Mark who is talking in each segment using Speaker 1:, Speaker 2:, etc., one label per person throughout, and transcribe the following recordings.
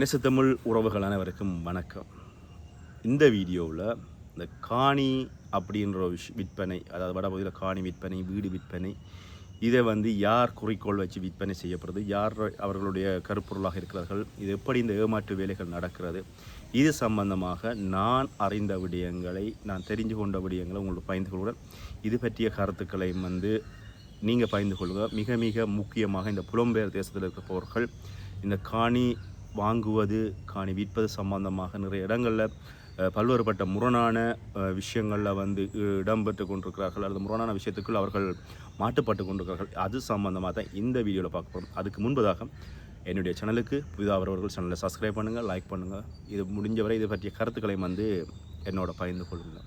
Speaker 1: நெசத்தமிழ் உறவுகள் அனைவருக்கும் வணக்கம். இந்த வீடியோவில் இந்த காணி அப்படின்ற ஒரு விஷ் விற்பனை அதாவது வடபகுதியில் காணி விற்பனை வீடு விற்பனை இதை வந்து யார் குறிக்கோள் வச்சு விற்பனை செய்யப்படுது யார் அவர்களுடைய கருப்பொருளாக இருக்கிறார்கள் இது எப்படி இந்த ஏமாற்று வேலைகள் நடக்கிறது இது சம்பந்தமாக நான் அறிந்த விடயங்களை நான் தெரிஞ்சு கொண்ட விடயங்களை உங்களுக்கு பகிர்ந்து கொள்கிறேன். இது பற்றிய கருத்துக்களை வந்து நீங்கள் பகிர்ந்து கொள்ளுங்கள் மிக மிக முக்கியமாக இந்த புலம்பெயர் தேசத்தில் இருக்கிறவர்கள் இந்த காணி வாங்குவது காணி விற்பது சம்பந்தமாக நிறைய இடங்களில் பல்வேறுபட்ட முரணான விஷயங்களில் வந்து இடம்பெற்று கொண்டிருக்கிறார்கள். அல்லது முரணான விஷயத்துக்குள் அவர்கள் மாட்டுப்பட்டு கொண்டிருக்கிறார்கள். அது சம்பந்தமாக தான் இந்த வீடியோவில் பார்க்க போகிறோம் அதுக்கு முன்பதாக என்னுடைய சேனலுக்கு புதிதாக அவரவர்கள் சேனலை சப்ஸ்கிரைப் பண்ணுங்கள் லைக் பண்ணுங்கள் இது முடிஞ்சவரை இது பற்றிய கருத்துக்களையும் வந்து என்னோட பகிர்ந்து கொள்ளுங்கள்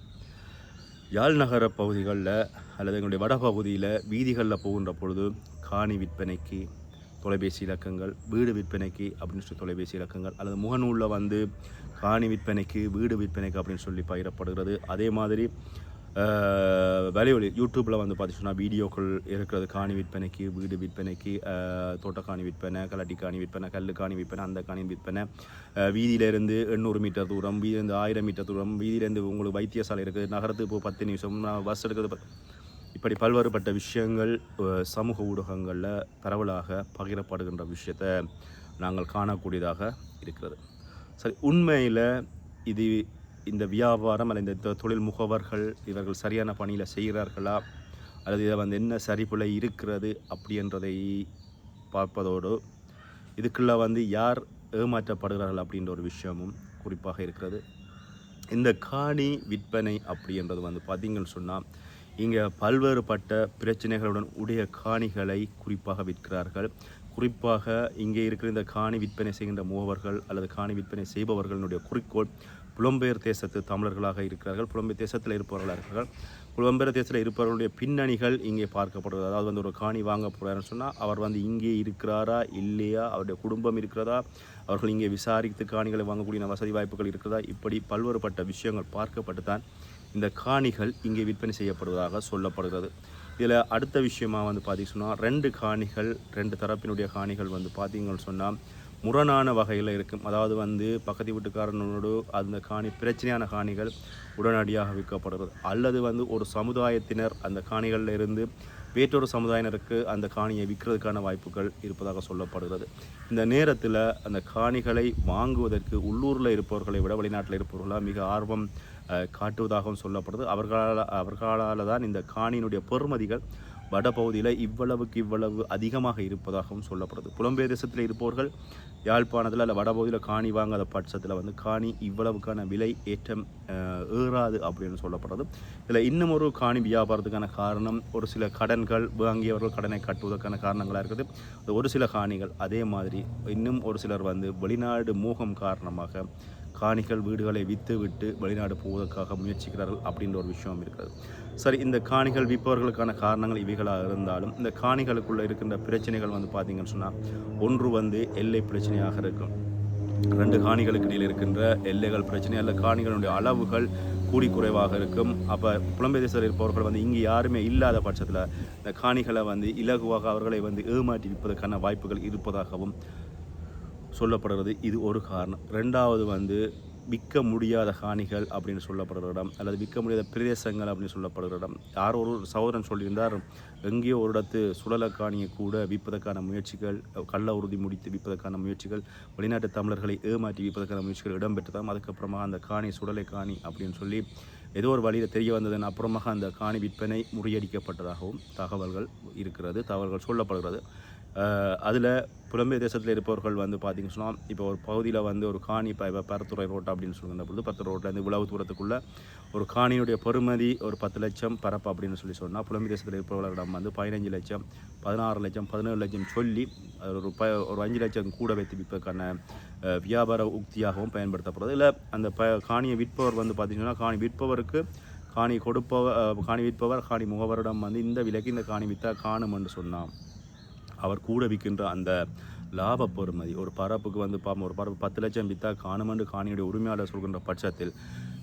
Speaker 1: யாழ் நகர பகுதிகளில் அல்லது எங்களுடைய வடபகுதியில் வீதிகளில் போகின்ற பொழுது காணி விற்பனைக்கு தொலைபேசி இலக்கங்கள் வீடு விற்பனைக்கு அப்படின்னு சொல்லி தொலைபேசி இலக்கங்கள் அல்லது முகநூலில் வந்து காணி விற்பனைக்கு வீடு விற்பனைக்கு அப்படின்னு சொல்லி பகிரப்படுகிறது. அதே மாதிரி வலைவலி யூடியூப்பில் வந்து பார்த்திங்கன்னா வீடியோக்கள் இருக்கிறது. காணி விற்பனைக்கு வீடு விற்பனைக்கு தோட்டக்காணி விற்பனை கலட்டி காணி விற்பனை கல் காணி விற்பனை அந்த காணி விற்பனை. வீதியிலேருந்து எண்ணூறு மீட்டர் தூரம் வீதியிலேருந்து ஆயிரம் மீட்டர் தூரம் வீதியிலேருந்து உங்களுக்கு வைத்தியசாலை இருக்குது. நகரத்துக்கு இப்போ பத்து நிமிஷம் நான் பஸ் எடுக்கிறது இப்படி பல்வேறுபட்ட விஷயங்கள் சமூக ஊடகங்களில் பரவலாக பகிரப்படுகின்ற விஷயத்தை நாங்கள் காணக்கூடியதாக இருக்கிறது. சரி உண்மையில் இது இந்த வியாபாரம் அல்லது இந்த தொழில் முகவர்கள் இவர்கள் சரியான பணியில் செய்கிறார்களா? அல்லது இதை வந்து என்ன சரிப்பில் இருக்கிறது அப்படின்றதை பார்ப்பதோடு இதுக்குள்ளே வந்து யார் ஏமாற்றப்படுகிறார்கள் அப்படின்ற ஒரு விஷயமும் குறிப்பாக இருக்கிறது. இந்த காணி விற்பனை அப்படின்றது வந்து பார்த்தீங்கன்னு சொன்னால் இங்கே பல்வேறுபட்ட பிரச்சனைகளுடன் உடைய காணிகளை குறிப்பாக விற்கிறார்கள். குறிப்பாக இங்கே இருக்கிற இந்த காணி விற்பனை செய்கின்ற முகவர்கள் அல்லது காணி விற்பனை செய்பவர்களுடைய குறிக்கோள் புலம்பெயர் தேசத்து தமிழர்களாக இருக்கிறார்கள். புலம்பெயர் தேசத்தில் இருப்பவர்களாக இருக்கிறார்கள். புலம்பெயர் தேசத்தில் இருப்பவர்களுடைய பின்னணிகள் இங்கே பார்க்கப்படுகிறது. அதாவது வந்து ஒரு காணி வாங்க போகிறாருன்னு சொன்னால் அவர் வந்து இங்கே இருக்கிறாரா இல்லையா? அவருடைய குடும்பம் இருக்கிறதா? அவர்கள் இங்கே விசாரித்து காணிகளை வாங்கக்கூடிய வசதி வாய்ப்புகள் இருக்கிறதா? இப்படி பல்வேறுபட்ட விஷயங்கள் பார்க்கப்பட்டு தான் இந்த காணிகள் இங்கே விற்பனை செய்யப்படுவதாக சொல்லப்படுகிறது. இதில் அடுத்த விஷயமாக வந்து பார்த்திங்க சொன்னால் ரெண்டு காணிகள் ரெண்டு தரப்பினுடைய காணிகள் வந்து பார்த்தீங்கன்னு சொன்னால் முரணான வகையில் இருக்கும். அதாவது வந்து பக்கத்து வீட்டுக்காரனோடு அந்த காணி பிரச்சனையான காணிகள் உடனடியாக விற்கப்படுகிறது. அல்லது வந்து ஒரு சமுதாயத்தினர் அந்த காணிகளில் இருந்து வேற்றொரு சமுதாயினருக்கு அந்த காணியை விற்கிறதுக்கான வாய்ப்புகள் இருப்பதாக சொல்லப்படுகிறது. இந்த நேரத்தில் அந்த காணிகளை வாங்குவதற்கு உள்ளூரில் இருப்பவர்களை விட வெளிநாட்டில் இருப்பவர்களாக மிக ஆர்வம் காட்டுவதாகவும் சொல்லப்படுது. அவர்களால் அவர்களால் தான் இந்த காணியினுடைய பெறுமதிகள் வடபகுதியில் இவ்வளவுக்கு இவ்வளவு அதிகமாக இருப்பதாகவும் சொல்லப்படுது. புலம்பெயர் தேசத்தில் இருப்பவர்கள் யாழ்ப்பாணத்தில் அல்ல வடபகுதியில் காணி வாங்காத பட்சத்தில் வந்து காணி இவ்வளவுக்கான விலை ஏற்றம் ஏறாது அப்படின்னு சொல்லப்படுது. இதில் இன்னும் ஒரு காணி வியாபாரத்துக்கான காரணம் ஒரு சில கடன்கள் வாங்கியவர்கள் கடனை கட்டுவதற்கான காரணங்களாக இருக்குது. ஒரு சில காணிகள் அதே மாதிரி இன்னும் ஒரு சிலர் வந்து வெளிநாடு மோகம் காரணமாக காணிகள் வீடுகளை விற்று விட்டு வெளிநாடு போவதற்காக முயற்சிக்கிறார்கள் அப்படின்ற ஒரு விஷயம் இருக்கிறது. சரி இந்த காணிகள் விற்பவர்களுக்கான காரணங்கள் இவைகளாக இருந்தாலும் இந்த காணிகளுக்குள்ளே இருக்கின்ற பிரச்சனைகள் வந்து பார்த்தீங்கன்னு சொன்னால் ஒன்று வந்து எல்லை பிரச்சனையாக இருக்கும். ரெண்டு காணிகளுக்கு இடையில் இருக்கின்ற எல்லைகள் பிரச்சனை அல்ல காணிகளுடைய அளவுகள் கூடி குறைவாக இருக்கும். அப்போ புலம்பெயர் தேசத்தில் இருப்பவர்கள் வந்து இங்கே யாருமே இல்லாத பட்சத்தில் இந்த காணிகளை வந்து இலகுவாக அவர்களை வந்து ஏமாற்றி விற்பதற்கான வாய்ப்புகள் இருப்பதாகவும் சொல்லப்படுறது இது ஒரு காரணம். ரெண்டாவது வந்து விற்க முடியாத காணிகள் அப்படின்னு சொல்லப்படுற இடம் அல்லது விற்க முடியாத பிரதேசங்கள் அப்படின்னு சொல்லப்படுற இடம். யார் ஒரு சகோதரன் சொல்லியிருந்தார் எங்கேயோ ஒரு இடத்து சுழல காணியை கூட விற்பதற்கான முயற்சிகள் கள்ள உறுதி முடித்து விற்பதற்கான முயற்சிகள் வெளிநாட்டு தமிழர்களை ஏமாற்றி விற்பதற்கான முயற்சிகள் இடம்பெற்றதாம். அதுக்கப்புறமா அந்த காணி சுடலை காணி அப்படின்னு சொல்லி ஏதோ ஒரு வழியில் தெரிய வந்ததன் அப்புறமாக அந்த காணி விற்பனை முறியடிக்கப்பட்டதாகவும் தகவல்கள் இருக்கிறது தகவல்கள் சொல்லப்படுகிறது. அதில் புலம்பெயர் தேசத்தில் இருப்பவர்கள் வந்து பார்த்திங்க சொன்னால் இப்போ ஒரு பகுதியில் வந்து ஒரு காணி இப்போ இப்போ பரத்துறை ரோட்டை அப்படின்னு சொல்லுகின்ற பொழுது பத்து ரோட்டிலேருந்து இவ்வளவு தூரத்துக்குள்ளே ஒரு காணியுடைய பெறுமதி ஒரு பத்து லட்சம் பரப்பு அப்படின்னு சொல்லி சொன்னால் புலம்பெயர் தேசத்தில் இருப்பவர்களிடம் வந்து பதினஞ்சு லட்சம் பதினாறு லட்சம் பதினேழு லட்சம் சொல்லி ஒரு ப ஒரு அஞ்சு லட்சம் கூட வைத்து விற்பதற்கான வியாபார உக்தியாகவும் பயன்படுத்தப்படுறது இல்லை அந்த ப காணியை விற்பவர் வந்து பார்த்திங்கன்னா காணி விற்பவருக்கு காணி கொடுப்பவர் காணி விற்பவர் காணி முகவரிடம் வந்து இந்த விலைக்கு இந்த காணி விற்றா காணும் என்று சொன்னான். அவர் கூட விற்கின்ற அந்த லாப பொறுமதி. ஒரு பரப்புக்கு வந்து பார்ப்போம் ஒரு பரப்பு பத்து லட்சம் வித்தா காணுமென்று காணியுடைய உரிமையாளர் சொல்கின்ற பட்சத்தில்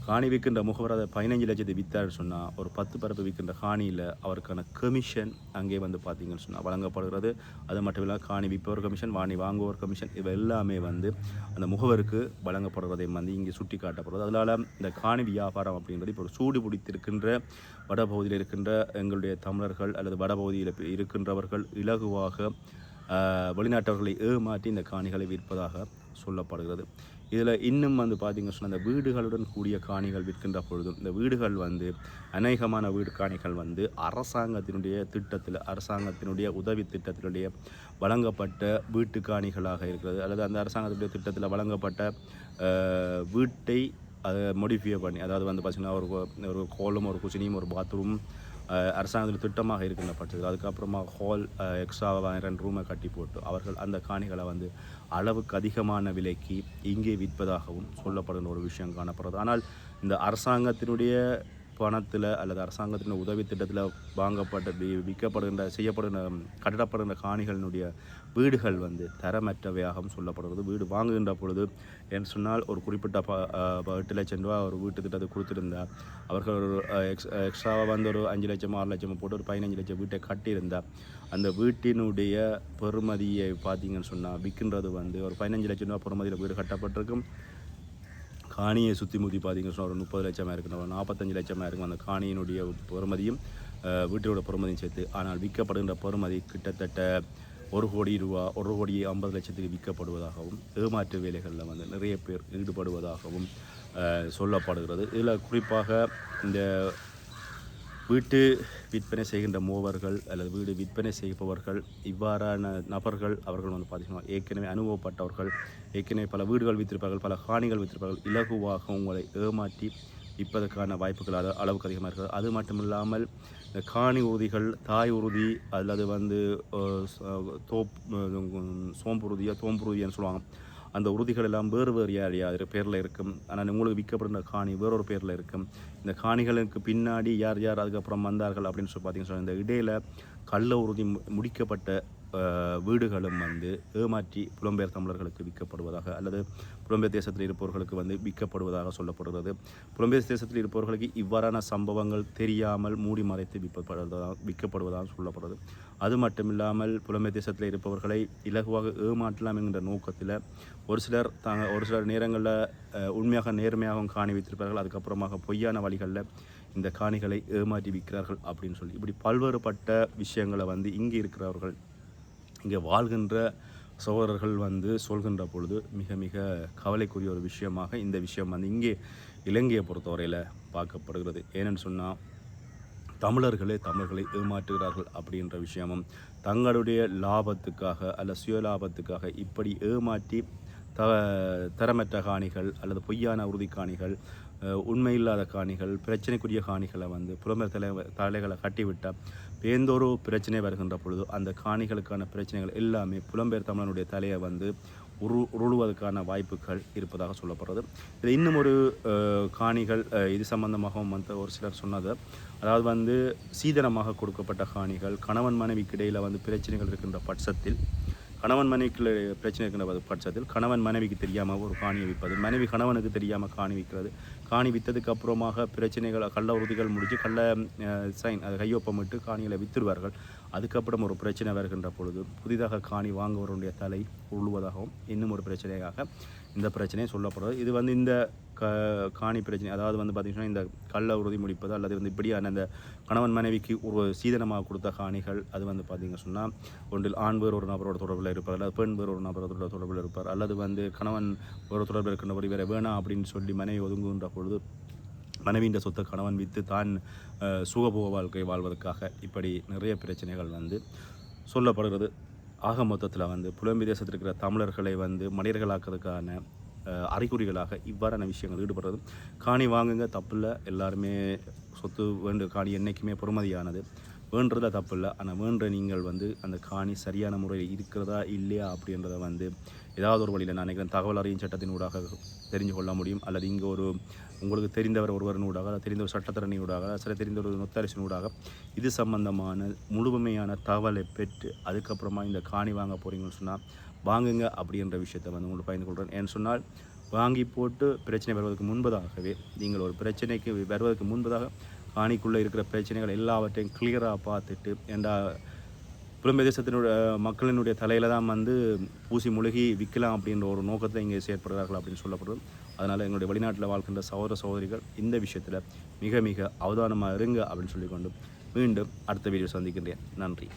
Speaker 1: காணி விற்கின்ற முகவர் அதை பதினஞ்சு லட்சத்தை வித்தார் சொன்னால் ஒரு பத்து பரப்பு விற்கின்ற காணியில் அவருக்கான கமிஷன் அங்கே வந்து பார்த்தீங்கன்னு சொன்னால் வழங்கப்படுகிறது. அது மட்டும் இல்லாமல் காணி விற்பவர் கமிஷன் வாணி வாங்குவோர் கமிஷன் இவை எல்லாமே வந்து அந்த முகவருக்கு வழங்கப்படுறதை வந்து இங்கே சுட்டி காட்டப்படுறது அதனால் இந்த காணி வியாபாரம் அப்படின்றது இப்போ ஒரு சூடு பிடித்திருக்கின்ற வடபகுதியில் இருக்கின்ற எங்களுடைய தமிழர்கள் அல்லது வடபகுதியில் இருக்கின்றவர்கள் இலகுவாக வெளிநாட்டவர்களை ஏமாற்றி இந்த காணிகளை விற்பதாக சொல்லப்படுகிறது. இதில் இன்னும் வந்து பார்த்திங்க சொன்னால் இந்த வீடுகளுடன் கூடிய காணிகள் விற்கின்ற பொழுதும் இந்த வீடுகள் வந்து அநேகமான வீடு காணிகள் வந்து அரசாங்கத்தினுடைய திட்டத்தில் அரசாங்கத்தினுடைய உதவி திட்டத்தினுடைய வழங்கப்பட்ட வீட்டு காணிகளாக இருக்கிறது. அல்லது அந்த அரசாங்கத்தினுடைய திட்டத்தில் வழங்கப்பட்ட வீட்டை அதை மோடிஃபை பண்ணி அதாவது வந்து பார்த்திங்கன்னா ஒரு ஒரு கோலம் ஒரு குச்சினியும் ஒரு பாத்ரூம் அரசாங்கத்தில் திட்டமாக இருக்கின்ற பட்சத்தில் அதுக்கப்புறமா ஹால் எக்ஸ்ட்ராவாக ரெண்டு ரூமை கட்டி போட்டு அவர்கள் அந்த காணிகளை வந்து அளவுக்கு அதிகமான விலைக்கு இங்கே விற்பதாகவும் சொல்லப்படுகிற ஒரு விஷயம் காணப்படுறது ஆனால் இந்த அரசாங்கத்தினுடைய பணத்தில் அல்லது அரசாங்கத்தின் உதவி திட்டத்தில் வாங்கப்பட்ட வி- விற்கப்படுகின்ற செய்யப்படுகின்ற கட்டிடப்படுகின்ற காணிகளினுடைய வீடுகள் வந்து தரமற்றவையாகவும் சொல்லப்படுகிறது. வீடு வாங்குகின்ற பொழுது என்று சொன்னால் ஒரு குறிப்பிட்ட ப எட்டு லட்சம் ரூபா ஒரு வீட்டு திட்டத்தை கொடுத்துருந்தா அவர்கள் ஒரு எக்ஸ் எக்ஸ்ட்ராவாக வந்து ஒரு அஞ்சு லட்சம் ஆறு லட்சம் போட்டு ஒரு பதினஞ்சு லட்சம் வீட்டை கட்டியிருந்தா அந்த வீட்டினுடைய பெறுமதியை பார்த்தீங்கன்னு சொன்னால் விற்கின்றது வந்து ஒரு பதினஞ்சு லட்சம் ரூபா பெறுமதியில் வீடு கட்டப்பட்டிருக்கும். காணியை சுற்றி முற்றி பார்த்தீங்கன்னு சொன்னால் ஒரு முப்பது லட்சமாக இருக்கணும் ஒரு நாற்பத்தஞ்சு லட்சமாக இருக்கும் அந்த காணியினுடைய பொறுமதியும் வீட்டோட பொறுமதியும் சேர்த்து ஆனால் விற்கப்படுகின்ற பொறுமதி கிட்டத்தட்ட ஒரு கோடி ரூபா ஒரு கோடி ஐம்பது லட்சத்துக்கு விற்கப்படுவதாகவும் ஏமாற்று வேலைகளில் வந்து நிறைய பேர் ஈடுபடுவதாகவும் சொல்லப்படுகிறது. இதில் குறிப்பாக இந்த வீட்டு விற்பனை செய்கின்ற மூவர்கள் அல்லது வீடு விற்பனை செய்பவர்கள் இவ்வாறான நபர்கள் அவர்கள் வந்து பார்த்திங்கன்னா ஏற்கனவே அனுபவப்பட்டவர்கள் ஏற்கனவே பல வீடுகள் விற்றிருப்பார்கள் பல காணிகள் விற்றிருப்பார்கள் இலகுவாக உங்களை ஏமாற்றி விற்பதற்கான வாய்ப்புகள் அது அளவுக்கு அதிகமாக இருக்குது அது மட்டும் இல்லாமல் இந்த காணி உறுதிகள் தாய் உறுதி அல்லது வந்து தோப் அஹ், சோம்புறுதியா சொல்லுவாங்க. அந்த உறுதிகள் எல்லாம் வேறு வேறு யார் யார் பேரில் இருக்கும். ஆனால் உங்களுக்கு விற்கப்படுற காணி வேறொரு பேரில் இருக்கும். இந்த காணிகளுக்கு பின்னாடி யார் யார் அதுக்கப்புறம் வந்தார்கள் அப்படின்னு சொல்லி பார்த்தீங்கன்னா இந்த இடையில கள்ள உறுதி மு- முடிக்கப்பட்ட வீடுகளும் வந்து ஏமாற்றி புலம்பெயர் தமிழர்களுக்கு விற்கப்படுவதாக அல்லது புலம்பெயர் தேசத்தில் இருப்பவர்களுக்கு வந்து விற்கப்படுவதாக சொல்லப்படுகிறது. புலம்பெயர் தேசத்தில் இருப்பவர்களுக்கு இவ்வாறான சம்பவங்கள் தெரியாமல் மூடி மறைத்து விற்கப்படுவதாக விற்கப்படுவதாக சொல்லப்படுது அது மட்டும் இல்லாமல் புலம்பெயர் தேசத்தில் இருப்பவர்களை இலகுவாக ஏமாற்றலாம் என்கின்ற நோக்கத்தில் ஒரு சிலர் தாங்க ஒரு சிலர் நேரங்களில் உண்மையாக நேர்மையாகவும் காணி வைத்திருப்பார்கள். அதுக்கப்புறமாக பொய்யான வழிகளில் இந்த காணிகளை ஏமாற்றி விற்கிறார்கள் அப்படின்னு சொல்லி. இப்படி பல்வேறுபட்ட விஷயங்களை வந்து இங்கே இருக்கிறவர்கள் இங்கே வாழ்கின்ற சகோதரர்கள் வந்து சொல்கின்ற பொழுது மிக மிக கவலைக்குரிய ஒரு விஷயமாக இந்த விஷயம் வந்து இங்கே இலங்கையை பொறுத்தவரையில் பார்க்கப்படுகிறது. ஏனென்னு சொன்னால் தமிழர்களே தமிழர்களை ஏமாற்றுகிறார்கள் அப்படின்ற விஷயமும் தங்களுடைய லாபத்துக்காக அல்ல சுய லாபத்துக்காக இப்படி ஏமாற்றி த தரமற்ற காணிகள் அல்லது பொய்யான உறுதி காணிகள் உண்மையில்லாத காணிகள் பிரச்சனைக்குரிய காணிகளை வந்து புலம்பெயர் தலை தலைகளை கட்டிவிட்டால் பேந்தோரோ பிரச்சனை வருகின்ற பொழுது அந்த காணிகளுக்கான பிரச்சனைகள் எல்லாமே புலம்பெயர் தமிழனுடைய தலையை வந்து உரு உருளுவதற்கான வாய்ப்புகள் இருப்பதாக சொல்லப்படுறது. இது இன்னும் ஒரு காணிகள் இது சம்பந்தமாகவும் வந்து ஒரு சிலர் சொன்னது. அதாவது வந்து சீதனமாக கொடுக்கப்பட்ட காணிகள் கணவன் மனைவிக்கு இடையில் வந்து பிரச்சனைகள் இருக்கின்ற பட்சத்தில் கணவன் மனைவிக்கு பிரச்சனை இருக்கின்ற பட்சத்தில் கணவன் மனைவிக்கு தெரியாமல் ஒரு காணி விற்பது மனைவி கணவனுக்கு தெரியாமல் காணி விற்கிறது காணி விற்றதுக்கு அப்புறமாக பிரச்சனைகள் கள்ள உறுதிகள் முடிஞ்சு கள்ள சைன் அது கையொப்பமிட்டு காணிகளை விற்றுருவார்கள் அதுக்கப்புறம் ஒரு பிரச்சனை வருகின்ற பொழுது புதிதாக காணி வாங்குவருடைய தலை உள்ளுவதாகவும் இன்னும் ஒரு பிரச்சனையாக இந்த பிரச்சனையை சொல்லப்படுறது இது வந்து இந்த க காணி பிரச்சனை அதாவது வந்து பார்த்திங்கன்னா இந்த கள்ள உறுதி முடிப்பது அல்லது வந்து இப்படியான அந்த கணவன் மனைவிக்கு ஒரு சீதனமாக கொடுத்த காணிகள் அது வந்து பார்த்திங்க சொன்னால் ஒன்றில் ஆண் வேறு ஒரு நபரோட தொடர்பில் இருப்பார் அல்லது பெண் வேறு ஒரு நபரோட தொடர்பில் இருப்பார் அல்லது வந்து கணவன் ஒரு தொடர்பில் இருக்கின்றபடி வேறு வேணாம் அப்படின்னு சொல்லி மனைவி ஒதுங்குகின்ற பொழுது மனைவியின் சொத்தை கணவன் விற்று தான் சுகபோக வாழ்க்கை வாழ்வதற்காக இப்படி நிறைய பிரச்சனைகள் வந்து சொல்லப்படுகிறது. ஆக மொத்தத்தில் வந்து புலம்பெயர் தேசத்தில் இருக்கிற தமிழர்களை வந்து மனிதர்களாக்கிறதுக்கான அறிகுறிகளாக இவ்வாறான விஷயங்கள் ஈடுபடுறது காணி வாங்குங்க தப்பில்லை எல்லாருமே சொத்து வேண்டு காணி என்றைக்குமே பொறுமதியானது. வேண்டுறதா தப்பில்லை. ஆனால் வேண்ட நீங்கள் வந்து அந்த காணி சரியான முறையில் இருக்கிறதா இல்லையா அப்படின்றத வந்து ஏதாவது ஒரு வழியில் நான் நினைக்கிறேன் தகவல் அறியும் சட்டத்தின் ஊடாக தெரிஞ்சு கொள்ள முடியும். அல்லது இங்கே ஒரு உங்களுக்கு தெரிந்தவர் ஒருவரின் ஊடாக தெரிந்த ஒரு சட்டத்தரணி ஊடாக சில தெரிந்த ஒரு நொத்தரசின் ஊடாக இது சம்பந்தமான முழுமையான தகவலை பெற்று அதுக்கப்புறமா இந்த காணி வாங்க போகிறீங்கன்னு சொன்னால் வாங்குங்க அப்படின்ற விஷயத்தை வந்து உங்களுக்கு பயந்து கொள்கிறேன் ஏன்னு சொன்னால் வாங்கி போட்டு பிரச்சனை வருவதற்கு முன்பதாகவே நீங்கள் ஒரு பிரச்சனைக்கு வருவதற்கு முன்பதாக காணிக்குள்ளே இருக்கிற பிரச்சனைகள் எல்லாவற்றையும் கிளியராக பார்த்துட்டு ஏண்டா புலம்பெதேசத்தினுடைய மக்களினுடைய தலையில் தான் வந்து பூசி முழுகி விற்கலாம் அப்படின்ற ஒரு நோக்கத்தை இங்கே செயற்படுகிறார்கள் அப்படின்னு சொல்லப்படுது. அதனால் எங்களுடைய வெளிநாட்டில் வாழ்கின்ற சகோதர சகோதரிகள் இந்த விஷயத்தில் மிக மிக அவதானமாக இருங்க அப்படின்னு சொல்லிக்கொண்டு மீண்டும் அடுத்த வீடியோ சந்திக்கின்றேன். நன்றி.